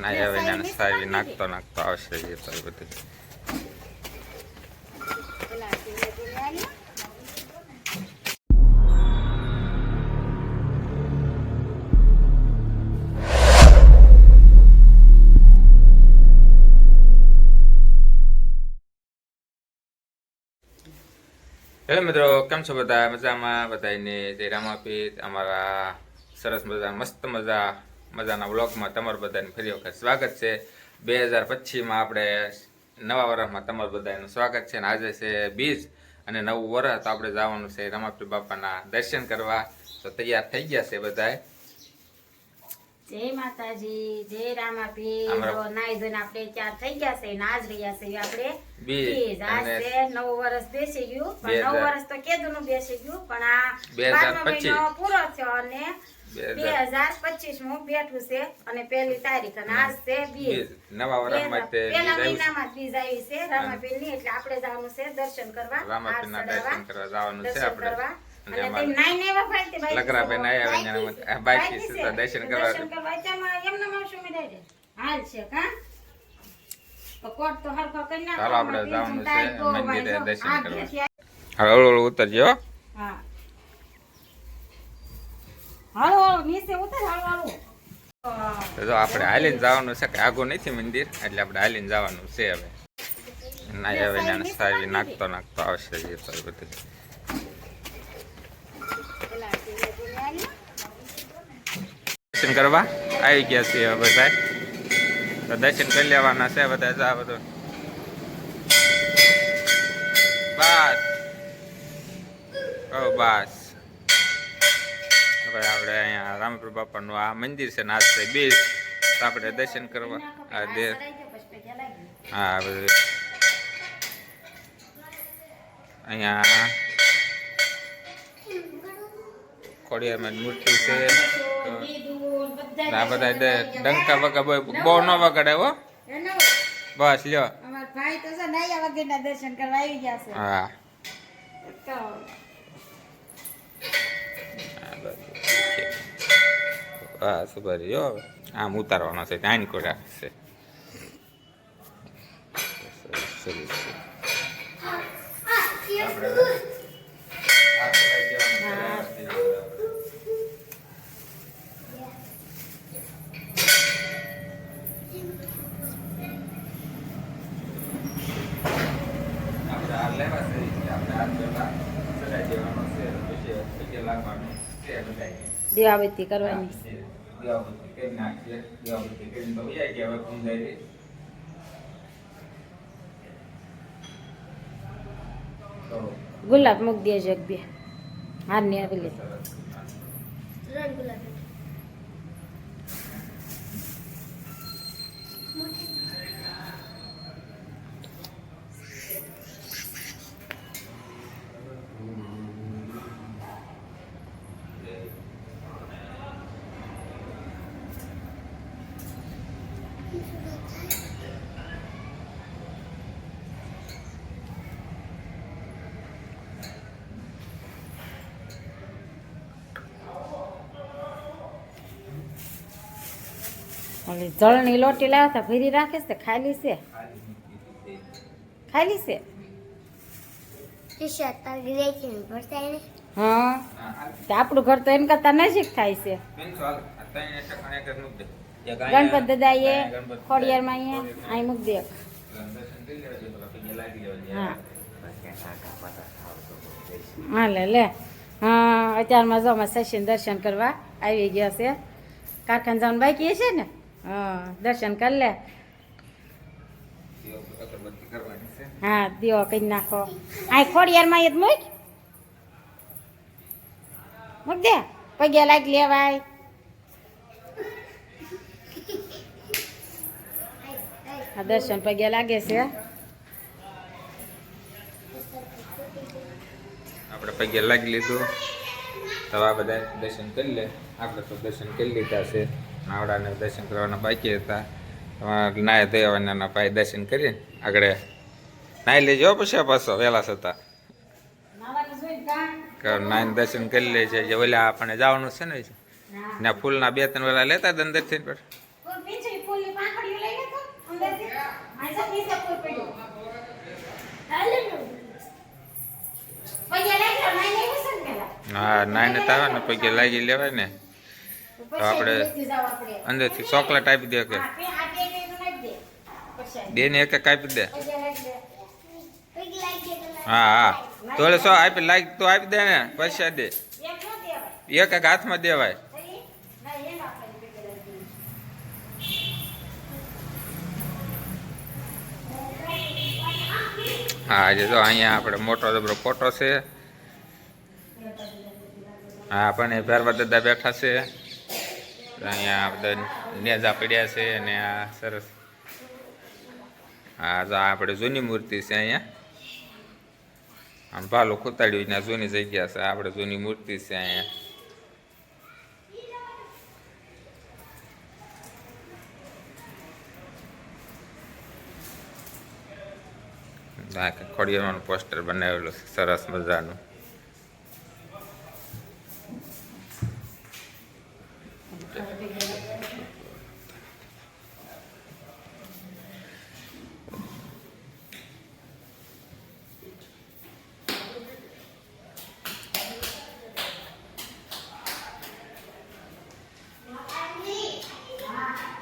ના હવે ને સારી નાખતો નાખતો આવશે એ તો બધું. હેલો મિત્રો કેમ છો બધા? મજામાં? બધાને જય રામાપીત અમારા સરસ મજા મસ્ત મજા મજાના બ્લોગમાં તમારું બધાને ફરી વખત સ્વાગત છે. બે હજાર પચીસમાં આપણે નવા વર્ષમાં તમારું બધાનું સ્વાગત છે અને આજે છે બીજ અને નવું વર્ષ તો આપણે જવાનું છે રામાપીર બાપાના દર્શન કરવા. તો તૈયાર થઈ ગયા છે બધાએ જય માતાજી જય રામાપી નાઈ ધોઈને આપણે ચાર થઈ ગયા છે નાજ રહ્યા છે આપણે. બીજ. આજ નવું વર્ષ બેસી ગયું. પણ નવું વર્ષ તો કેદું નું બેસી ગયું. પણ આ બારમો મહિનો પૂરો થયો અને બે બે હજાર હજાર પચીસમાં બેઠું છે અને પહેલી તારીખ અને આજ છે બીજ બીજ નવા વર્ષ માટે આવ્યું છે. મહિનામાં બીજ આવી છે રામાપીર એટલે આપણે જવાનું છે દર્શન કરવા રામાપીરના દર્શન કરવા જવાનું છે આપણે કરવા. અને અને અમારે તેમ નાઈ ને એવા ભાઈ તે બાઈક લકરાભાઈ નાઈ આવે ને બાઈક એના બાઈક છે. છે તો દર્શન કરવા. હાલ છે કા. ચાલો આપણે જવાનું છે મંદિરે દર્શન કરવા. હવે ઉતરજો હો. હાલો નીચે ઉતર હાલો હાલો તો આપણે હાલીને જવાનું છે, કે આગું નથી મંદિર, એટલે આપણે હાલીને જવાનું છે હવે. ના હવે એને સારી નાખતો નાખતો આવશે એ તો બધું. દર્શન કરવા આવી ગયા છીએ હવે બધા તો દર્શન કરી લેવાના છે બધા જા બધું. બસ. ઓ, બસ. હવે આપણે અહીંયા રામપુર બાપાનું આ મંદિર છે ને છે બીજ તો આપણે દર્શન કરવા આ દે. હા બધું. અહીંયા ખોડિયામાં મૂર્તિ છે. તો આ બધા ડંકા. વગર બહુ- બહુ ન વગાડે હો. બસ લ્યો. ભાઈ તો છે નાયા વગરના દર્શન કરવા આવી ગયા છે. હા. તો બસ ભરી યો આમ ઉતારવાનો છે ત્યાં કોડા છે સરસ છે. આપણે હવે આ પકડાઈ જવાનું. આપણે આ લેવા છે એટલે આપણે આ પેલા ચડાઈ દેવાનો છે પછી પગે લાગવાનું છે બધાયને. દીવાબત્તી કરવાની છે. દીવાબત્તી કરી નાખીએ. દીવાબત્તી કરીને તો વહી ગયા હવે પૂંજારી. તો ગુલાબ મૂક દેજો એક બે હાર ને પેલી સરસ. ઓલી જળની લોટી લાવતા ભરી રાખે છે ખાલી છે. ખાલી છે? હા. આપણું ઘર તો એમ કરતા નજીક થાય છે. ગણપત દાદા એ ખોડિયાર માં ખોડિયારમાં અહીંયા અહીં મૂક દે. હા. લે લે. હા અત્યારમાં જો અમે સચિન દર્શન કરવા આવી ગયા છે. કારખાન જવાનું બાકી છે ને? હા દર્શન કરી લે. હા દીવો કરી નાખો. આ ખોડિયારમાં એ જ મૂક. મૂક દે. પગે લાગી લેવાય. આ દર્શન પગે લાગે છે. આપણે પગે લાગી લીધું. તો આ બધા દર્શન કરી લે. આપણે તો દર્શન કરી લીધા છે. નાવડાને દર્શન કરવાના બાકી હતા. નાય દેવાના ભાઈ દર્શન કરી આગળ નાહી લેજો પછી પાછો વહેલા થતા. નાઈને દર્શન કરી લે છે. ઓલા આપણે જવાનું છે ને. ને ફૂલના બે ત્રણ વેલા લેતા હતા અંદરથી પણ. પગે? હા નાઈને તો ને પૈકી લાગી લેવાય ને. પછી આપણે અંદરથી ચોકલેટ આપી દે કે. હા, બે- ને એનું નાખી દે. પછી બે ને એક એક આપી દે. તો હા હા. તો શું આપી લાઈક તો આપી દે ને પૈસા દે. એમ ન દેવાય. એક એક હાથમાં દેવાય. હા આજે જો અહીંયા આપણે મોટો જબરો ફોટો છે. હા પણ એ ભેરવા દાદા બેઠા છે. અહીંયા બધા નેજા પડ્યા છે અને આ સરસ. આ આપણે જૂની મૂર્તિ છે અહીંયા. આમ ભાલો ખોતાડ્યું જૂની જગ્યા છે આપણે જૂની મૂર્તિ છે અહીંયા. ખોડિયારનું પોસ્ટર બનાવેલું છે, સરસ મજાનું.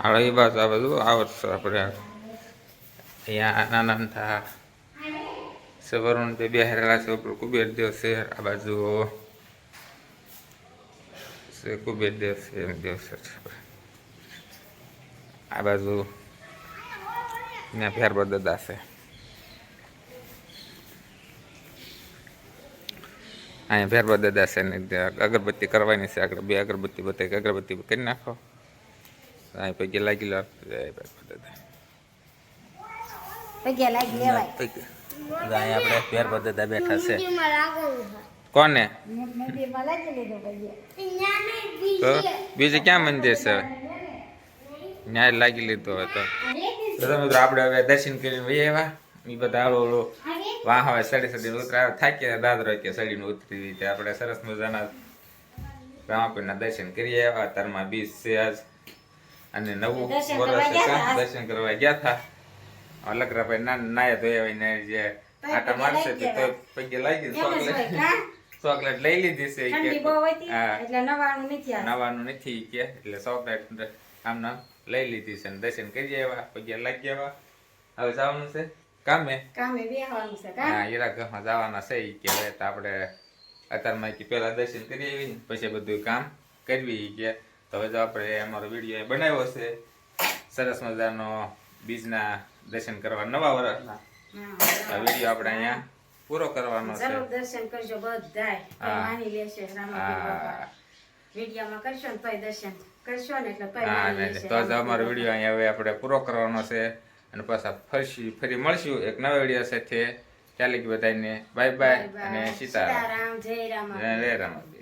હાલો એ બાજુ આ બધું આવડશે આપણે. અહીંયા નાના નાના સવરણ બે બેહરેલા છે, ઉપર કુબેર દેવ છે, આ બાજુ. કુબેર દેવ એમ દેવ છે આ બાજુ. ત્યાં ફેરબદ દાદા છે. અહીંયા ફેરબદ દાદા છે ને, અગરબત્તી કરવાની છે આગળ, બે અગરબત્તી બતાવી અગરબત્તી કરી નાખો. અહીં પૈકી લાગી લો. પગે લાગી લેવાય. આપણે ફેરબો દાદા બેઠા છે. કોને? પગે. તો બીજે. બીજે ક્યાં મંદિર છે? ન્યાય લાગી લીધો હતો. તો તો મિત્રો આપણે હવે દર્શન કરીને વહી આવ્યા. એ બધા આળો ઓળો વાહ હવે સડી સડી ઉતરાય થાક્યા દાદરો કે સડીને ઉતરી રીતે. આપણે સરસ મજાના રામાપીરના દર્શન કરી આવ્યા. તારમાં બીજ છે આજ. અને નવું વર્ષ. દર્શન કરવા ગયા હતા. અલગરાભાઈ ના નાયા ધોયા ને જે આટા મારશે તો પગે લાગી ચોકલેટ ચોકલેટ લઈ લીધી છે કે નવાનું નથી નવાનું નથી કે એટલે ચોકલેટ આમ લઈ લીધી છે દર્શન કરી આવ્યા પગે લાગી આવ્યા હવે જવાનું છે કામે? કામે બેહવાનું છે કાં? હા હીરા ઘરમાં જવાના છે કે હવે તો આપણે અત્યારમાં કે પેલા દર્શન કરી આવી પછી બધું કામ કરવી કે. તો હવે જો આપણે અમારો વીડિયો બનાવ્યો છે સરસ મજાનો બીજના દર્શન કરવા નવા વર્ષના આ વીડિયો આપણે અહીંયા પૂરો કરવાનો છે. જરૂર દર્શન કરજો બધાય. માની લેશે રામાપીર વિડીયોમાં કરશો ને તોય દર્શન કરશો ને એટલે તોય માની લેશે. તો અમારો વીડિયો અહીંયા હવે આપણે પૂરો કરવાનો છે અને પાછા ફરશી ફરી મળશું એક નવા વીડિયો સાથે. ચાલી બધાને બાય બાય. અને સીતારામ. જય રામ જય રામાપીર